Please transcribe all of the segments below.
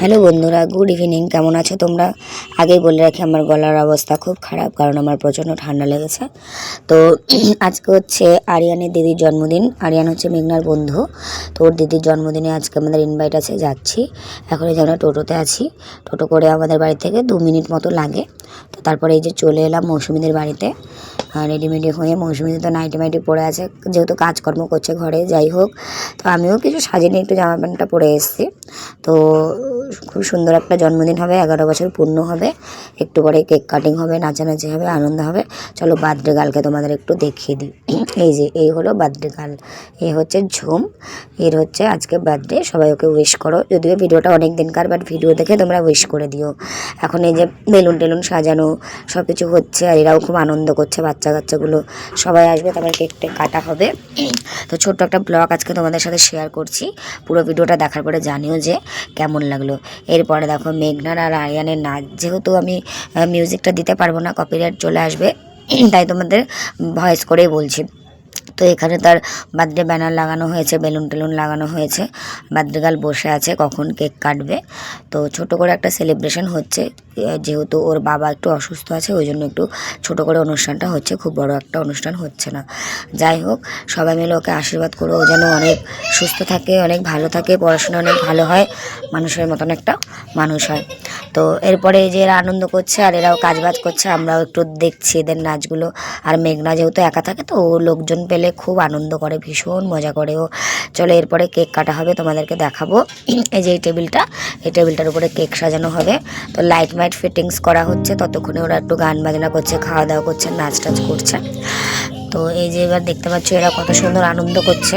Hello বন্ধুরা, good evening. কেমন আছো তোমরা? আগেই বলে রাখি, আমার গলার অবস্থা খুব খারাপ, কারণ আমার প্রচণ্ড ঠান্ডা লেগেছে। তো আজকে হচ্ছে আরিয়ানের দিদির জন্মদিন। আরিয়ান হচ্ছে মেঘনার বন্ধু। তো ওর দিদির জন্মদিনে আজকে আমাদের ইনভাইট আছে, যাচ্ছি। এখন এই যে আমরা টোটোতে আছি। টোটো করে আমাদের বাড়ি থেকে দু মিনিট মতো লাগে। তো তারপরে এই যে চলে এলাম মৌসুমিদের বাড়িতে। রেডিমেডি হয়ে মৌসুমি তো নাইটি মাইটি পরে আছে। যেহেতু কাজকর্ম করছে ঘরে, যাই হোক। তো আমিও কিছু সাজিয়ে নিয়ে একটু জামা প্যান্টটা পরে এসেছি। তো খুব সুন্দর একটা জন্মদিন হবে, এগারো বছর পূর্ণ হবে। একটু পরে কেক কাটিং হবে, নাচানাচি হবে, আনন্দ হবে। চলো বার্থডে গার্লকে তোমাদের একটু দেখিয়ে দিই। এই যে, এই হলো বার্থডে গার্ল এই হচ্ছে ঝুম। এর হচ্ছে আজকে বার্থডে, সবাই ওকে উইশ করো। যদিও ভিডিওটা অনেক দিনকার, বাট ভিডিও দেখে তোমরা উইশ করে দিও। এখন এই যে বেলুন টেলুন সাজানো সব কিছু হচ্ছে, আর এরাও খুব আনন্দ করছে বাচ্চা কাচ্চাগুলো সবাই আসবে, তারপর কেকটা কাটা হবে। তো ছোট্ট একটা ব্লগ আজকে তোমাদের সাথে শেয়ার করছি। পুরো ভিডিওটা দেখার পরে জানিও যে কেমন লাগল। এরপরে দেখো মেঘনার আর আরিয়ানের নাচ। যেহেতু আমি মিউজিকটা দিতে পারব না কপিরাইট চলে আসবে, তাই তোমাদের ভয়েস করেই বলছি। তো এখানে তার বার্থডে ব্যানার লাগানো হয়েছে, বেলুন টেলুন লাগানো হয়েছে। গার্ল বসে আছে, কখন কেক কাটবে। তো ছোট করে একটা সেলিব্রেশন হচ্ছে। যেহেতু ওর বাবা একটু অসুস্থ আছে, ওই জন্য একটু ছোট করে অনুষ্ঠানটা হচ্ছে। খুব বড় একটা অনুষ্ঠান হচ্ছে না। যাই হোক, সবাই মিলে ওকে আশীর্বাদ করো। ও যেন অনেক সুস্থ থাকে, অনেক ভালো থাকে, পড়াশোনা অনেক ভালো হয়, মানুষের মতন একটা মানুষ হয়। তো এরপরে যে এরা আনন্দ করছে আর এরাও কাজবাজ করছে, আমরাও একটু দেখছি এদের নাচগুলো। আর মেঘনা যেহেতু একা থাকে, তো ও লোকজন পেলে খুব আনন্দ করে, ভীষণ মজা করে। ও চলো এরপরে কেক কাটা হবে, তোমাদেরকে দেখাবো। এই যে এই টেবিলটা, এই টেবিলটার উপরে কেক সাজানো হবে। তো লাইট মাইট ফিটিংস করা হচ্ছে, ততক্ষণে ওরা একটু গান বাজনা করছে, খাওয়া দাওয়া করছে, নাচ টাচ করছে। তো এই যে এবার দেখতে পাচ্ছ, এরা কত সুন্দর আনন্দ করছে।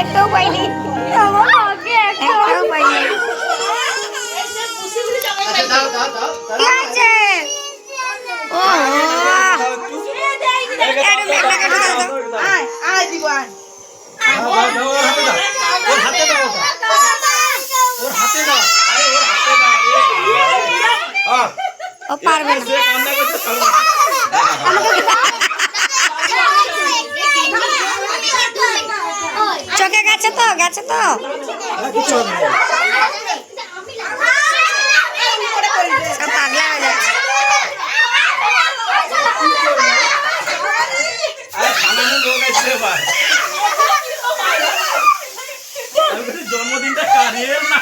একটাও পারবে না। চোখে গেছে তো গেছে তো। জন্মদিনটা কারিয়ে না